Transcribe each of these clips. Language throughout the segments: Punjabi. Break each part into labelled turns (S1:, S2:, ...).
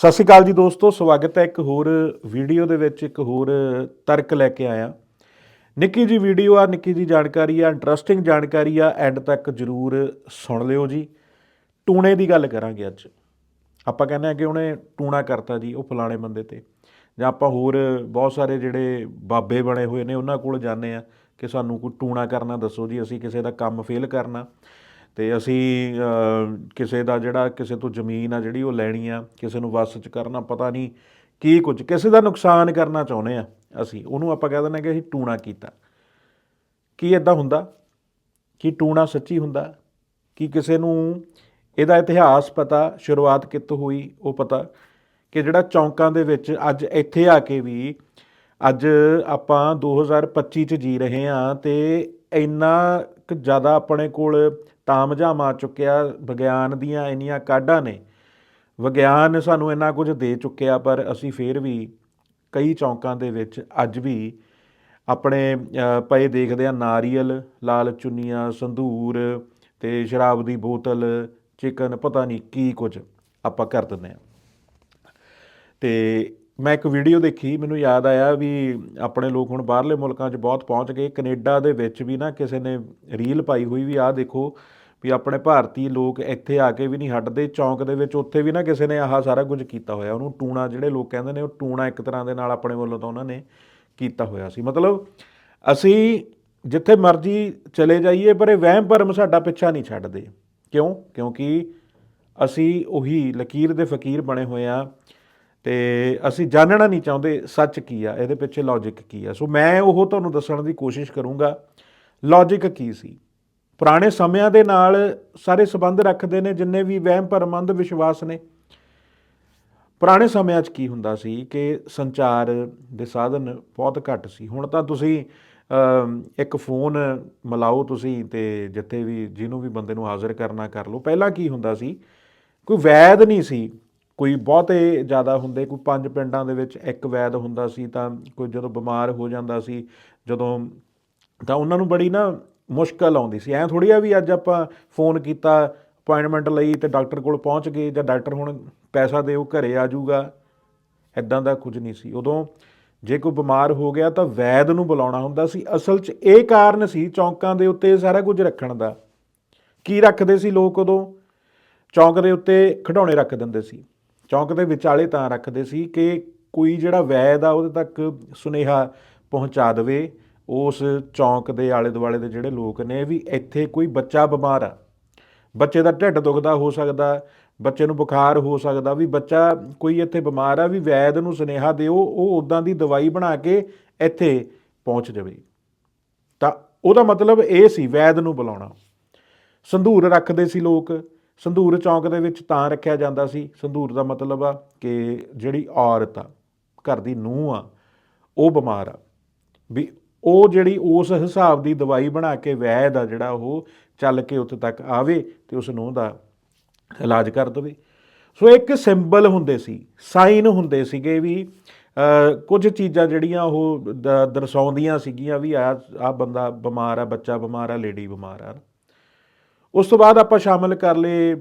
S1: ਸਤਿ ਸ਼੍ਰੀ ਅਕਾਲ ਜੀ ਦੋਸਤੋ, ਸਵਾਗਤ ਹੈ ਇੱਕ ਹੋਰ ਵੀਡੀਓ ਦੇ ਵਿੱਚ, ਇੱਕ ਹੋਰ ਤਰਕ ਲੈ ਕੇ ਆਇਆ। ਨਿੱਕੀ ਜੀ ਵੀਡੀਓ ਆ, ਨਿੱਕੀ ਜੀ ਜਾਣਕਾਰੀ ਆ, ਇੰਟਰਸਟਿੰਗ ਜਾਣਕਾਰੀ ਆ, ਐਂਡ ਤੱਕ ਜਰੂਰ ਸੁਣ ਲਿਓ ਜੀ। ਟੂਣੇ ਦੀ ਗੱਲ ਕਰਾਂਗੇ ਅੱਜ। ਆਪਾਂ ਕਹਿੰਦੇ ਆ ਕਿ ਉਹਨੇ ਟੂਣਾ ਕਰਤਾ ਜੀ, ਉਹ ਫਲਾਣੇ ਬੰਦੇ ਤੇ। ਜਾਂ ਆਪਾਂ ਹੋਰ ਬਹੁਤ ਸਾਰੇ ਜਿਹੜੇ ਬਾਬੇ ਬਣੇ ਹੋਏ ਨੇ, ਉਹਨਾਂ ਕੋਲ ਜਾਂਦੇ ਆ ਕਿ ਸਾਨੂੰ ਕੋਈ ਟੂਣਾ ਕਰਨਾ ਦੱਸੋ ਜੀ, ਅਸੀਂ ਕਿਸੇ ਦਾ ਕੰਮ ਫੇਲ ਕਰਨਾ। ਤੇ ਅਸੀਂ ਕਿਸੇ ਦਾ ਜਿਹੜਾ, ਕਿਸੇ ਤੋਂ ਜ਼ਮੀਨ ਆ ਜਿਹੜੀ ਉਹ ਲੈਣੀ ਆ, ਕਿਸੇ ਨੂੰ ਵਸ ਚ ਕਰਨਾ ਪਤਾ ਨਹੀਂ ਕੀ ਕੁਝ, ਕਿਸੇ ਦਾ ਨੁਕਸਾਨ ਕਰਨਾ ਚਾਹੁੰਦੇ ਆ ਅਸੀਂ, ਉਹਨੂੰ ਆਪਾਂ ਕਹਿ ਦਿੰਦੇ ਕਿ ਅਸੀਂ ਟੂਣਾ ਕੀਤਾ। ਕੀ ਇਦਾਂ ਹੁੰਦਾ? ਕੀ ਟੂਣਾ ਸੱਚੀ ਹੁੰਦਾ? ਕੀ ਕਿਸੇ ਨੂੰ ਇਹਦਾ ਇਤਿਹਾਸ ਪਤਾ, ਸ਼ੁਰੂਆਤ ਕਿੱਥੋਂ ਹੋਈ, ਉਹ ਪਤਾ? ਕਿ ਜਿਹੜਾ ਚੌਂਕਾਂ ਦੇ ਵਿੱਚ ਅੱਜ ਇੱਥੇ ਆ ਕੇ ਵੀ, ਅੱਜ ਆਪਾਂ 2025 ਚ ਜੀ ਰਹੇ ਹਾਂ ਤੇ ਇੰਨਾ ਕੁ ਜ਼ਿਆਦਾ ਆਪਣੇ ਕੋਲ ਤਾਮਝਾਮ ਆ ਚੁੱਕਿਆ, ਵਿਗਿਆਨ ਦੀਆਂ ਇੰਨੀਆਂ ਕਾਢਾਂ ਨੇ। ਵਿਗਿਆਨ ਸਾਨੂੰ ਇੰਨਾ ਕੁਝ ਦੇ ਚੁੱਕਿਆ, ਪਰ ਅਸੀਂ ਫੇਰ ਵੀ ਕਈ ਚੌਂਕਾਂ ਦੇ ਵਿੱਚ ਅੱਜ ਵੀ ਆਪਣੇ ਪਏ ਦੇਖਦੇ ਆ ਨਾਰੀਅਲ, ਲਾਲ ਚੁੰਨੀਆਂ, ਸੰਧੂਰ ਤੇ ਸ਼ਰਾਬ ਦੀ ਬੋਤਲ, ਚਿਕਨ, ਪਤਾ ਨਹੀਂ ਕੀ ਕੁਝ ਆਪਾਂ ਕਰ ਦਿੰਦੇ ਆ ਤੇ ਮੈਂ ਇੱਕ ਵੀਡੀਓ ਦੇਖੀ, ਮੈਨੂੰ ਯਾਦ ਆਇਆ ਵੀ ਆਪਣੇ ਲੋਕ ਹੁਣ ਬਾਹਰਲੇ ਮੁਲਕਾਂ 'ਚ ਬਹੁਤ ਪਹੁੰਚ ਗਏ, ਕੈਨੇਡਾ ਦੇ ਵਿੱਚ ਵੀ ਨਾ ਕਿਸੇ ਨੇ ਰੀਲ ਪਾਈ ਹੋਈ ਵੀ ਆਹ ਦੇਖੋ ਵੀ ਆਪਣੇ ਭਾਰਤੀ ਲੋਕ ਇੱਥੇ ਆ ਕੇ ਵੀ ਨਹੀਂ ਹਟਦੇ, ਚੌਂਕ ਦੇ ਵਿੱਚ ਉੱਥੇ ਵੀ ਨਾ ਕਿਸੇ ਨੇ ਆਹ ਸਾਰਾ ਕੁਝ ਕੀਤਾ ਹੋਇਆ, ਉਹਨੂੰ ਟੂਣਾ ਜਿਹੜੇ ਲੋਕ ਕਹਿੰਦੇ ਨੇ ਉਹ ਟੂਣਾ ਇੱਕ ਤਰ੍ਹਾਂ ਦੇ ਨਾਲ ਆਪਣੇ ਵੱਲੋਂ ਤਾਂ ਉਹਨਾਂ ਨੇ ਕੀਤਾ ਹੋਇਆ ਸੀ। ਮਤਲਬ ਅਸੀਂ ਜਿੱਥੇ ਮਰਜ਼ੀ ਚਲੇ ਜਾਈਏ, ਪਰ ਇਹ ਵਹਿਮ ਭਰਮ ਸਾਡਾ ਪਿੱਛਾ ਨਹੀਂ ਛੱਡਦੇ। ਕਿਉਂ? ਕਿਉਂਕਿ ਅਸੀਂ ਉਹੀ ਲਕੀਰ ਦੇ ਫਕੀਰ ਬਣੇ ਹੋਏ ਆ ਤੇ ਅਸੀਂ ਜਾਣਨਾ ਨਹੀਂ ਚਾਹੁੰਦੇ ਸੱਚ ਕੀ ਆ, ਇਹਦੇ ਪਿੱਛੇ ਲੌਜੀਕ ਕੀ ਆ। ਸੋ ਮੈਂ ਉਹ ਤੁਹਾਨੂੰ ਦੱਸਣ ਦੀ ਕੋਸ਼ਿਸ਼ ਕਰੂੰਗਾ ਲੌਜੀਕ ਕੀ ਸੀ? ਪੁਰਾਣੇ ਸਮਿਆਂ ਦੇ ਨਾਲ ਸਾਰੇ ਸੰਬੰਧ ਰੱਖਦੇ ਨੇ, ਜਿੰਨੇ ਵੀ ਵਹਿਮ ਭਰਮ ਅੰਧ ਵਿਸ਼ਵਾਸ ਨੇ। ਪੁਰਾਣੇ ਸਮਿਆਂ 'ਚ ਕੀ ਹੁੰਦਾ ਸੀ ਕਿ ਸੰਚਾਰ ਦੇ ਸਾਧਨ ਬਹੁਤ ਘੱਟ ਸੀ। ਹੁਣ ਤਾਂ ਤੁਸੀਂ ਇੱਕ ਫੋਨ ਮਿਲਾਓ ਤੁਸੀਂ ਤੇ ਜਿੱਥੇ ਵੀ ਜਿਹਨੂੰ ਵੀ ਬੰਦੇ ਨੂੰ ਹਾਜ਼ਰ ਕਰਨਾ ਕਰ ਲਓ। ਪਹਿਲਾਂ ਕੀ ਹੁੰਦਾ ਸੀ? ਕੋਈ ਵੈਦ ਨਹੀਂ ਸੀ। ਕੋਈ ਬਹੁਤੇ ਜ਼ਿਆਦਾ ਹੁੰਦੇ, ਕੋਈ ਪੰਜ ਪਿੰਡਾਂ ਦੇ ਵਿੱਚ ਇੱਕ ਵੈਦ ਹੁੰਦਾ ਸੀ ਤਾਂ ਕੋਈ ਜਦੋਂ ਬਿਮਾਰ ਹੋ ਜਾਂਦਾ ਸੀ, ਜਦੋਂ ਤਾਂ ਉਹਨਾਂ ਨੂੰ ਬੜੀ ਨਾ ਮੁਸ਼ਕਲ ਆਉਂਦੀ ਸੀ। ਐਂ ਥੋੜੀ ਆ ਵੀ ਅੱਜ ਆਪਾਂ ਫੋਨ ਕੀਤਾ ਅਪਾਇੰਟਮੈਂਟ ਲਈ ਤੇ ਡਾਕਟਰ ਕੋਲ ਪਹੁੰਚ ਗਏ ਜਾਂ ਡਾਕਟਰ ਹੁਣ ਪੈਸਾ ਦਿਓ ਘਰੇ ਆ ਜਾਊਗਾ ਐਦਾਂ ਦਾ ਕੁਝ ਨਹੀਂ ਸੀ। ਉਦੋਂ ਜੇ ਕੋਈ ਬਿਮਾਰ ਹੋ ਗਿਆ ਤਾਂ ਵੈਦ ਨੂੰ ਬੁਲਾਉਣਾ ਹੁੰਦਾ ਸੀ। ਅਸਲ 'ਚ ਇਹ ਕਾਰਨ ਸੀ ਚੌਂਕਾਂ ਦੇ ਉੱਤੇ ਸਾਰਾ ਕੁਝ ਰੱਖਣ ਦਾ। ਕੀ ਰੱਖਦੇ ਸੀ ਲੋਕ ਉਦੋਂ? ਚੌਂਕ ਦੇ ਉੱਤੇ ਖਿਡੌਣੇ ਰੱਖ ਦਿੰਦੇ ਸੀ। ਚੌਂਕ ਦੇ ਵਿਚਾਲੇ ਤਾਂ ਰੱਖਦੇ ਸੀ ਕਿ ਕੋਈ ਜਿਹੜਾ ਵੈਦ ਆ ਉਹਦੇ ਤੱਕ ਸੁਨੇਹਾ ਪਹੁੰਚਾ ਦੇਵੇ। ਉਸ ਚੌਂਕ ਦੇ ਆਲੇ ਦੁਆਲੇ ਦੇ ਜਿਹੜੇ ਲੋਕ ਨੇ ਵੀ ਇੱਥੇ ਕੋਈ ਬੱਚਾ ਬਿਮਾਰ ਆ। ਬੱਚੇ ਦਾ ਢਿੱਡ ਦੁਖਦਾ ਹੋ ਸਕਦਾ, ਬੱਚੇ ਨੂੰ ਬੁਖਾਰ ਹੋ ਸਕਦਾ, ਵੀ ਬੱਚਾ ਕੋਈ ਇੱਥੇ ਬਿਮਾਰ ਆ, ਵੀ ਵੈਦ ਨੂੰ ਸੁਨੇਹਾ ਦਿਓ, ਉਹ ਉਦਾਂ ਦੀ ਦਵਾਈ ਬਣਾ ਕੇ ਇੱਥੇ ਪਹੁੰਚ ਜਾਵੇ। ਤਾਂ ਉਹਦਾ ਮਤਲਬ ਇਹ ਸੀ ਵੈਦ ਨੂੰ ਬੁਲਾਉਣਾ। ਸੰਧੂਰ ਰੱਖਦੇ ਸੀ ਲੋਕ। ਸੰਧੂਰ ਚੌਂਕ ਦੇ ਵਿੱਚ ਤਾਂ ਰੱਖਿਆ ਜਾਂਦਾ ਸੀ। ਸੰਧੂਰ ਦਾ ਮਤਲਬ ਆ ਕਿ ਜਿਹੜੀ ਔਰਤ ਆ, ਘਰ ਦੀ ਨੂੰਹ ਆ, ਉਹ ਬਿਮਾਰ ਆ। ਵੀ ਉਹ ਜਿਹੜੀ ਉਸ ਹਿਸਾਬ ਦੀ ਦਵਾਈ ਬਣਾ ਕੇ ਵੈਦ ਆ ਜਿਹੜਾ ਉਹ ਚੱਲ ਕੇ ਉੱਥੇ ਤੱਕ ਆਵੇ ਤੇ ਉਸ ਨੂੰਹ ਦਾ ਇਲਾਜ ਕਰ ਦੇਵੇ। ਸੋ ਇੱਕ ਸਿੰਬਲ ਹੁੰਦੇ ਸੀ, ਸਾਈਨ ਹੁੰਦੇ ਸੀਗੇ ਵੀ ਕੁਝ ਚੀਜ਼ਾਂ ਜਿਹੜੀਆਂ ਉਹ ਦ- ਦਰਸਾਉਂਦੀਆਂ ਸੀਗੀਆਂ ਵੀ ਆ ਆ ਬੰਦਾ ਬਿਮਾਰ ਆ, ਬੱਚਾ ਬਿਮਾਰ ਆ, ਲੇਡੀ ਬਿਮਾਰ ਆ। ਉਸ ਤੋਂ ਬਾਅਦ ਆਪਾਂ ਸ਼ਾਮਲ ਕਰ ਲਏ ਅ,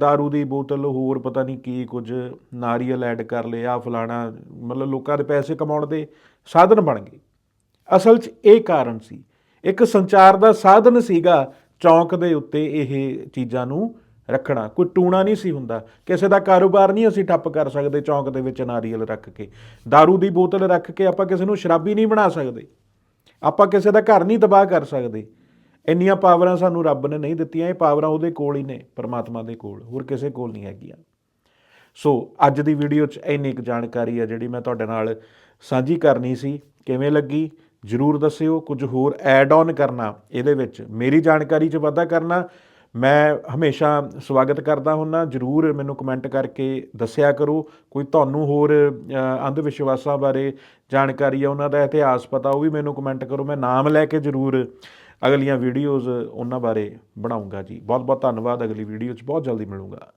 S1: दारू ਦੀ ਬੋਤਲ ਹੋਰ ਪਤਾ ਨਹੀਂ ਕੀ ਕੁਝ ਨਾਰੀਅਲ ਐਡ ਕਰ ਲਏ ਆ ਫਲਾਣਾ ਮਤਲਬ ਲੋਕਾਂ ਦੇ ਪੈਸੇ ਕਮਾਉਣ ਦੇ ਸਾਧਨ ਬਣ ਗਏ ਅਸਲ 'ਚ ਇਹ ਕਾਰਨ ਸੀ ਇੱਕ ਸੰਚਾਰ ਦਾ ਸਾਧਨ ਸੀਗਾ ਚੌਂਕ ਦੇ ਉੱਤੇ ਇਹ ਚੀਜ਼ਾਂ ਨੂੰ ਰੱਖਣਾ ਕੋਈ ਟੂਣਾ ਨਹੀਂ ਸੀ ਹੁੰਦਾ ਕਿਸੇ ਦਾ ਕਾਰੋਬਾਰ ਨਹੀਂ ਅਸੀਂ ਠੱਪ ਕਰ ਸਕਦੇ ਚੌਂਕ ਦੇ ਵਿੱਚ ਨਾਰੀਅਲ ਰੱਖ ਕੇ दारू ਦੀ ਬੋਤਲ ਰੱਖ ਕੇ ਆਪਾਂ ਕਿਸੇ ਨੂੰ ਸ਼ਰਾਬੀ ਨਹੀਂ ਬਣਾ ਸਕਦੇ ਆਪਾਂ ਕਿਸੇ ਦਾ ਘਰ ਨਹੀਂ ਤਬਾਹ ਕਰ ਸਕਦੇ ਇੰਨੀਆਂ ਪਾਵਰਾਂ ਸਾਨੂੰ ਰੱਬ ਨੇ ਨਹੀਂ ਦਿੱਤੀਆਂ, ਇਹ ਪਾਵਰਾਂ ਉਹਦੇ ਕੋਲ ਹੀ ਨੇ, ਪਰਮਾਤਮਾ ਦੇ ਕੋਲ, ਹੋਰ ਕਿਸੇ ਕੋਲ ਨਹੀਂ ਹੈਗੀਆਂ। ਸੋ ਅੱਜ ਦੀ ਵੀਡੀਓ 'ਚ ਇੰਨੀ ਕੁ ਜਾਣਕਾਰੀ ਆ ਜਿਹੜੀ ਮੈਂ ਤੁਹਾਡੇ ਨਾਲ ਸਾਂਝੀ ਕਰਨੀ ਸੀ, ਕਿਵੇਂ ਲੱਗੀ? ਜਰੂਰ ਦੱਸਿਓ, ਕੁਝ ਹੋਰ ਐਡ ਆਨ ਕਰਨਾ, ਇਹਦੇ ਵਿੱਚ ਮੇਰੀ ਜਾਣਕਾਰੀ 'ਚ ਵਾਧਾ ਕਰਨਾ। ਮੈਂ ਹਮੇਸ਼ਾ ਸਵਾਗਤ ਕਰਦਾ ਹੁੰਨਾ, ਜਰੂਰ ਮੈਨੂੰ ਕਮੈਂਟ ਕਰਕੇ ਦੱਸਿਆ ਕਰੋ। ਕੋਈ ਤੁਹਾਨੂੰ ਹੋਰ ਅੰਧ ਵਿਸ਼ਵਾਸਾਂ ਬਾਰੇ ਜਾਣਕਾਰੀ ਆ, ਉਹਨਾਂ ਦਾ ਇਤਿਹਾਸ ਪਤਾ, ਉਹ ਵੀ ਮੈਨੂੰ ਕਮੈਂਟ ਕਰੋ, ਮੈਂ ਨਾਮ ਲੈ ਕੇ ਜਰੂਰ ਅਗਲੀਆਂ ਵੀਡੀਓਜ਼ ਉਹਨਾਂ ਬਾਰੇ ਬਣਾਉਂਗਾ ਜੀ। ਬਹੁਤ ਬਹੁਤ ਧੰਨਵਾਦ। ਅਗਲੀ ਵੀਡੀਓ 'ਚ ਬਹੁਤ ਜਲਦੀ ਮਿਲੂੰਗਾ।